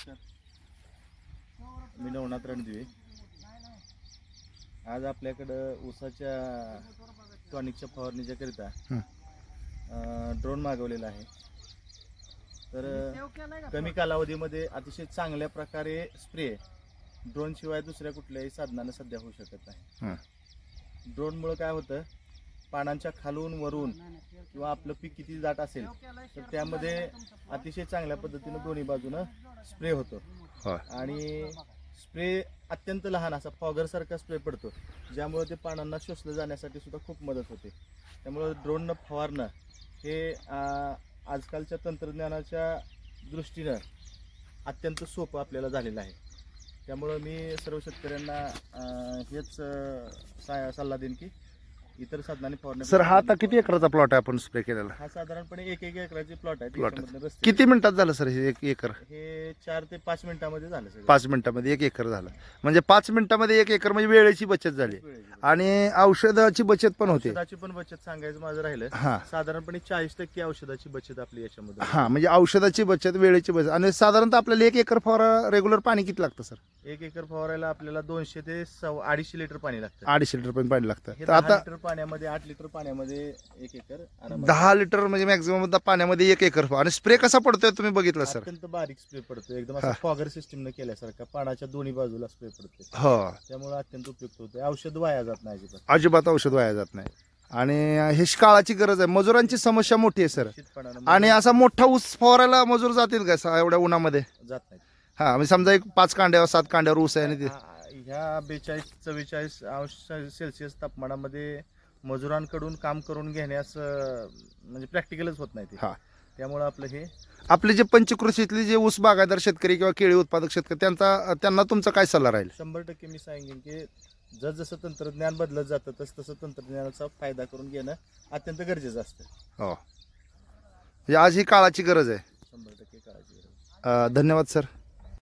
नमस्कार मी नवनाथ रणदिवे. आज आपल्याकडं ऊसाच्या टॉनिकच्या फवारणीच्या करिता ड्रोन मागवलेला आहे. तर कमी कालावधीमध्ये अतिशय चांगल्या प्रकारे स्प्रे ड्रोन शिवाय दुसऱ्या कुठल्याही साधनानं सध्या होऊ शकत हं. नाही ड्रोनमुळं काय होतं पानांच्या खालून वरून किंवा आपलं पीक किती दाट असेल तर त्यामध्ये अतिशय चांगल्या पद्धतीनं दोन्ही बाजूनं स्प्रे होतो. आणि स्प्रे अत्यंत लहान असा फॉगर सारखा स्प्रे पडतो ज्यामुळे ते पानांना शोषलं जाण्यासाठी सुद्धा खूप मदत होते. त्यामुळं ड्रोननं फवारणं हे आजकालच्या तंत्रज्ञानाच्या दृष्टीनं अत्यंत सोपं आपल्याला झालेलं आहे. त्यामुळं मी सर्व शेतकऱ्यांना हेच सल्ला देईन की इतर साधनांनी फवारणी सर हा आता किती एकराचा प्लॉट आहे आपण स्प्रे केलेला? हा साधारणपणे एक एक एकराची प्लॉट आहे. त्याच्यामधनं रस्ते- किती मिनिटात झालं सर हे एक एकर? हे चार ते पाच मिनिटामध्ये झालं सगळं. पाच मिनिटामध्ये एक एकर झालं. म्हणजे पाच मिनिटामध्ये एक एकर म्हणजे वेळेची बचत झाली. वेळेची. आणि औषधाची बचत पण होते. औषधाची पण बचत सांगायचं माझं राहिलं. हा. साधारणपणे चाळीस टक्के औषधाची बचत आपली याच्यामध्ये हा म्हणजे औषधाची बचत वेळेची बचत. आणि साधारणतः आपल्याला एक एकर फवारा रेग्युलर पाणी किती लागतं सर? एक एकर फवारायला आपल्याला दोनशे ते सव्वा अडीचशे लिटर पाणी लागतं. अडीचशे लिटर पण पाणी लागतं. हे तर दहा आता लिटर पाण्यामध्ये आठ लिटर पाण्यामध्ये एक एकर आरामात दहा लिटर म्हणजे मॅक्झिमम पाण्यामध्ये एक एकर. आणि स्प्रे कसा पडतोय तुम्ही बघितलं सर अत्यंत बारीक स्प्रे पडतो एकदम. असं फॉगर सिस्टम न केल्यासारखा पाण्याच्या दोन्ही बाजूला स्प्रे पडतो हो. त्यामुळे अत्यंत उपयुक्त होते औषध वाया जात नाही अजिबात. अजिबात औषध वाया जात नाही. आणि हे काळाची गरज आहे. मजुरांची समस्या मोठी आहे सर आणि असा मोठा ऊस फवारायला मजूर जातील का सा- एवढ्या उन्हामध्ये? जात नाही हा म्हणजे समजा एक पाच कांड्यावर सात कांड्यावर ऊस आहे आणि ते ह्या बेचाळीस चव्वेचाळीस अंश सेल्सिअस तापमानामध्ये मजुरांकडून काम करून घेण्यास म्हणजे प्रॅक्टिकलच होत नाही ते. हा. त्यामुळं आपलं हे आपले जे पंचकृषीतले जे ऊस बागायदार शेतकरी किंवा केळी उत्पादक शेतकरी त्यांचा त्यांना तुमचा काय सल्ला राहील? शंभर टक्के मी सांगेन की जसं तंत्रज्ञान बदलत जातं तसं तसं तंत्रज्ञानाचा फायदा करून घेणं अत्यंत गरजेचं असतं. हो. म्हणजे आज ही काळाची गरज आहे. शंभर टक्के काळजी गरज अं, धन्यवाद सर.